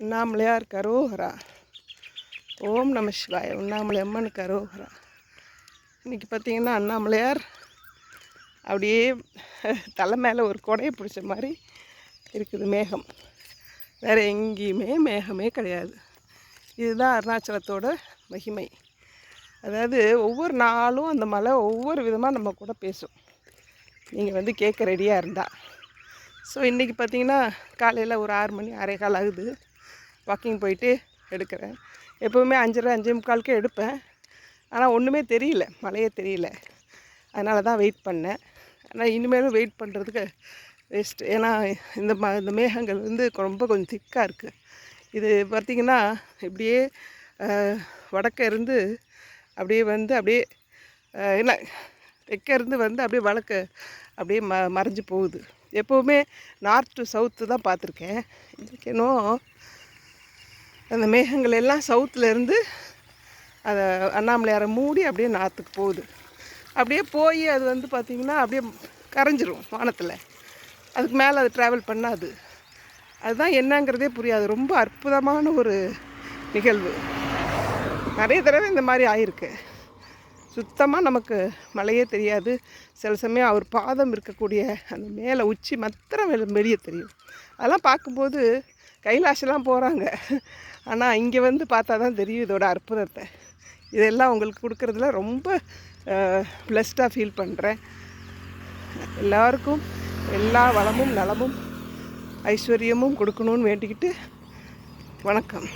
உண்ணாமலையார் கரோகரா ஓம் நம சிவாய உண்ணாமலை அம்மன் கரோகரா இன்றைக்கி பார்த்தீங்கன்னா அண்ணாமலையார் அப்படியே தலை மேலே ஒரு கொடையை பிடிச்ச மாதிரி இருக்குது மேகம். வேறு எங்கேயுமே மேகமே கிடையாது. இதுதான் அருணாச்சலத்தோட மகிமை. அதாவது ஒவ்வொரு நாளும் அந்த மலை ஒவ்வொரு விதமாக நம்ம கூட பேசும். நீங்கள் வந்து கேட்க ரெடியாக இருந்தால் ஸோ இன்றைக்கி பார்த்தீங்கன்னா காலையில் ஒரு ஆறு மணி அரைக்கால் கால் ஆகுது. வாக்கிங் போயிட்டு எடுக்கிறேன். எப்போவுமே அஞ்சரை அஞ்சே முக்காலுக்கே எடுப்பேன். ஆனால் ஒன்றுமே தெரியல. மழையே தெரியல. அதனால தான் வெயிட் பண்ணேன். ஆனால் இனிமேலும் வெயிட் பண்ணுறதுக்கு வேஸ்ட் ஏன்னா இந்த ம இந்த மேகங்கள் வந்து ரொம்ப கொஞ்சம் திக்காக இருக்குது இது பார்த்திங்கன்னா இப்படியே வடக்க இருந்து அப்படியே வந்து அப்படியே என்ன இல்லை தெற்க இருந்து வந்து அப்படியே வழக்க அப்படியே ம மறைஞ்சு போகுது. எப்போவுமே நார்த் டு சவுத்து தான் பார்த்துருக்கேன் இதுக்கு இன்னும் அந்த மேகங்கள் எல்லாம் சவுத்துலேருந்து அதை அண்ணாமலையாரை மூடி அப்படியே நாற்றுக்கு போகுது. அப்படியே போய் அது வந்து பார்த்திங்கன்னா அப்படியே கரைஞ்சிரும் வானத்தில். அதுக்கு மேலே அது ட்ராவல் பண்ணாது. அதுதான் என்னங்கிறதே புரியாது. ரொம்ப அற்புதமான ஒரு நிகழ்வு. நிறைய தடவை இந்த மாதிரி ஆயிருக்கு. சுத்தமாக நமக்கு மழையே தெரியாது. சில சமயம் அவர் பாதம் இருக்கக்கூடிய அந்த மேலே உச்சி மாத்திரம் வெளியே தெரியும். அதெல்லாம் பார்க்கும்போது கைலாசெல்லாம் போகிறாங்க ஆனால் இங்கே வந்து பார்த்தா தான் தெரியும் இதோட அற்புதத்தை. இதெல்லாம் உங்களுக்கு கொடுக்குறதுல ரொம்ப ப்ளஸ்டாக ஃபீல் பண்ணுறேன் எல்லாருக்கும் எல்லா வளமும் நலமும் ஐஸ்வர்யமும் கொடுக்கணும்னு வேண்டிக்கிட்டு வணக்கம்.